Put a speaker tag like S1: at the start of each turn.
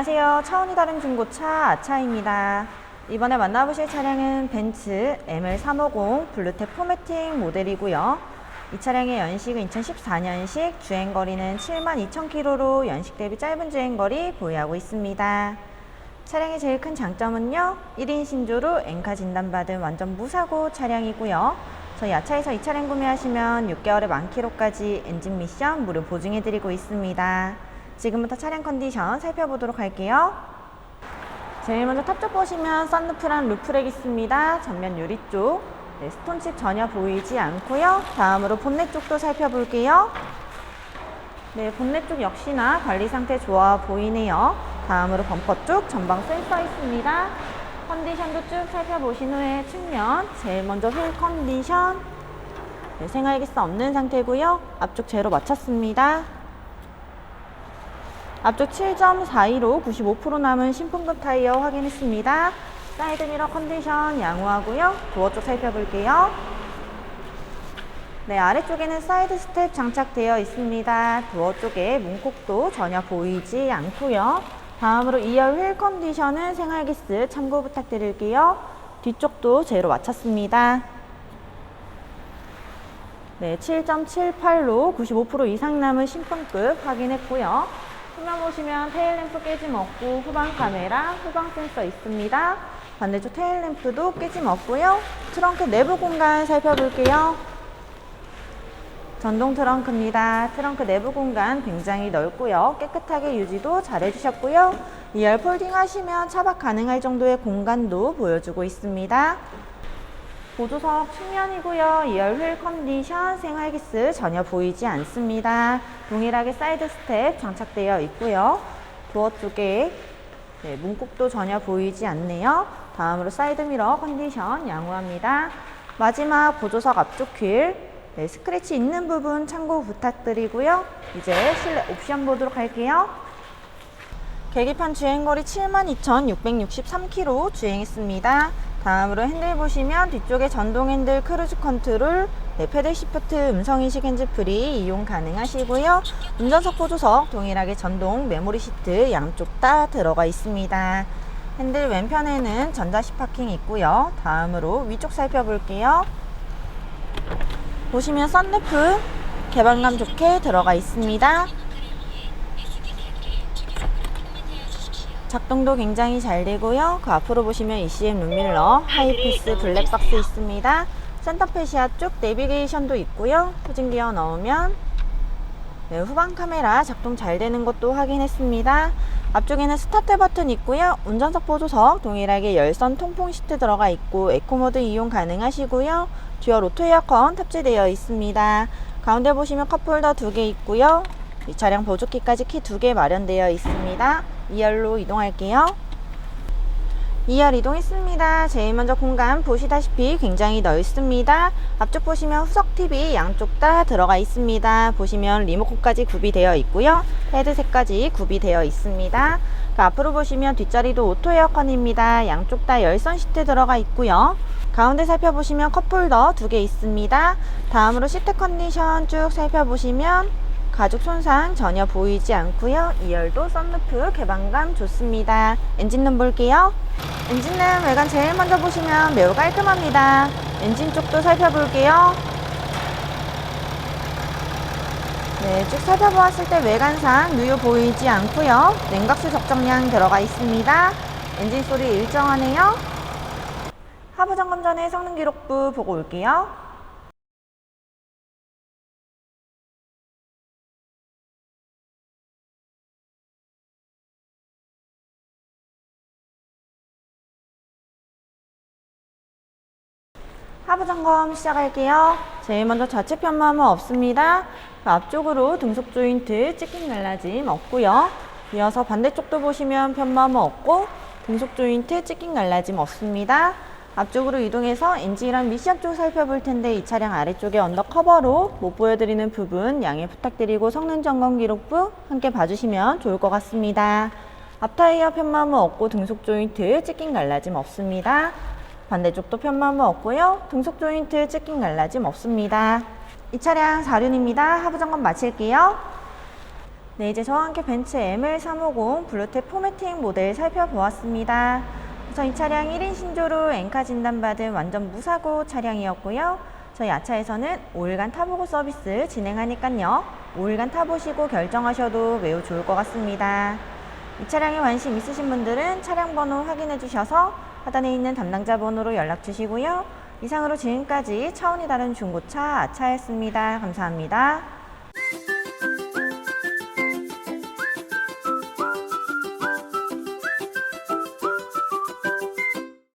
S1: 안녕하세요. 차원이 다른 중고차 아차입니다. 이번에 만나보실 차량은 벤츠 ML350 블루텍 포매팅 모델이고요. 이 차량의 연식은 2014년식, 주행거리는 72,000km로 연식 대비 짧은 주행거리 보유하고 있습니다. 차량의 제일 큰 장점은요, 1인 신조로 엔카 진단받은 완전 무사고 차량이고요. 저희 아차에서 이 차량 구매하시면 6개월의 만키로까지 엔진 미션 무료 보증해드리고 있습니다. 지금부터 차량 컨디션 살펴보도록 할게요. 제일 먼저 탑쪽 보시면 썬루프랑 루프렉 있습니다. 전면 유리 쪽. 네, 스톤칩 전혀 보이지 않고요. 다음으로 본넷 쪽도 살펴볼게요. 네, 본넷 쪽 역시나 관리 상태 좋아 보이네요. 다음으로 범퍼 쪽 전방 센서 있습니다. 컨디션도 쭉 살펴보신 후에 측면 제일 먼저 휠 컨디션 네, 생활기스 없는 상태고요. 앞쪽 제로 맞췄습니다. 앞쪽 7.42로 95% 남은 신품급 타이어 확인했습니다. 사이드 미러 컨디션 양호하고요. 도어 쪽 살펴볼게요. 네, 아래쪽에는 사이드 스텝 장착되어 있습니다. 도어 쪽에 문콕도 전혀 보이지 않고요. 다음으로 2열 휠 컨디션은 생활기스 참고 부탁드릴게요. 뒤쪽도 제로 맞췄습니다. 네, 7.78로 95% 이상 남은 신품급 확인했고요. 후면 보시면 테일램프 깨짐 없고 후방 카메라, 후방 센서 있습니다. 반대쪽 테일램프도 깨짐 없고요. 트렁크 내부 공간 살펴볼게요. 전동 트렁크입니다. 트렁크 내부 공간 굉장히 넓고요. 깨끗하게 유지도 잘 해주셨고요. 2열 폴딩 하시면 차박 가능할 정도의 공간도 보여주고 있습니다. 보조석 측면이고요. 2열 휠 컨디션 생활기스 전혀 보이지 않습니다. 동일하게 사이드 스텝 장착되어 있고요. 도어 쪽에 네, 문콕도 전혀 보이지 않네요. 다음으로 사이드 미러 컨디션 양호합니다. 마지막 보조석 앞쪽 휠 네, 스크래치 있는 부분 참고 부탁드리고요. 이제 실내 옵션 보도록 할게요. 계기판 주행거리 72,663km 주행했습니다. 다음으로 핸들 보시면 뒤쪽에 전동 핸들 크루즈 컨트롤, 네, 패들 시프트 음성 인식 핸즈프리 이용 가능하시고요. 운전석 보조석 동일하게 전동 메모리 시트 양쪽 다 들어가 있습니다. 핸들 왼편에는 전자식 파킹 있고요. 다음으로 위쪽 살펴볼게요. 보시면 썬루프 개방감 좋게 들어가 있습니다. 작동도 굉장히 잘 되고요. 그 앞으로 보시면 ECM 룸밀러, 하이피스 블랙박스 있습니다. 센터페시아 쪽 내비게이션도 있고요. 후진 기어 넣으면 네, 후방 카메라 작동 잘 되는 것도 확인했습니다. 앞쪽에는 스타트 버튼 있고요. 운전석 보조석 동일하게 열선 통풍 시트 들어가 있고 에코모드 이용 가능하시고요. 듀얼 오토 에어컨 탑재되어 있습니다. 가운데 보시면 컵홀더 두 개 있고요. 이 차량 보조키까지 키 두 개 마련되어 있습니다. 2열로 이동할게요. 2열 이동했습니다. 제일 먼저 공간 보시다시피 굉장히 넓습니다. 앞쪽 보시면 후석 TV 양쪽 다 들어가 있습니다. 보시면 리모컨까지 구비되어 있고요. 헤드셋까지 구비되어 있습니다. 그 앞으로 보시면 뒷자리도 오토 에어컨입니다. 양쪽 다 열선 시트 들어가 있고요. 가운데 살펴보시면 컵홀더 두 개 있습니다. 다음으로 시트 컨디션 쭉 살펴보시면 가죽 손상 전혀 보이지 않고요. 2열도 썬루프 개방감 좋습니다. 엔진룸 볼게요. 엔진룸 외관 제일 먼저 보시면 매우 깔끔합니다. 엔진 쪽도 살펴볼게요. 네, 쭉 살펴보았을 때 외관상 누유 보이지 않고요. 냉각수 적정량 들어가 있습니다. 엔진 소리 일정하네요. 하부 점검 전에 성능 기록부 보고 올게요. 하부 점검 시작할게요. 제일 먼저 좌측 편마모 없습니다. 그 앞쪽으로 등속 조인트 찍힌 갈라짐 없고요. 이어서 반대쪽도 보시면 편마모 없고 등속 조인트 찍힌 갈라짐 없습니다. 앞쪽으로 이동해서 엔진이랑 미션 쪽 살펴볼 텐데 이 차량 아래쪽에 언더커버로 못 보여드리는 부분 양해 부탁드리고 성능 점검 기록부 함께 봐주시면 좋을 것 같습니다. 앞타이어 편마모 없고 등속 조인트 찍힌 갈라짐 없습니다. 반대쪽도 편마모 없고요. 등속 조인트 찍힌 갈라짐 없습니다. 이 차량 4륜입니다. 하부 점검 마칠게요. 네, 이제 저와 함께 벤츠 ML350 블루탭 포매팅 모델 살펴보았습니다. 우선 이 차량 1인 신조로 엔카 진단받은 완전 무사고 차량이었고요. 저희 아차에서는 5일간 타보고 서비스 진행하니깐요. 5일간 타보시고 결정하셔도 매우 좋을 것 같습니다. 이 차량에 관심 있으신 분들은 차량 번호 확인해 주셔서 하단에 있는 담당자 번호로 연락 주시고요. 이상으로 지금까지 차원이 다른 중고차 아차였습니다. 감사합니다.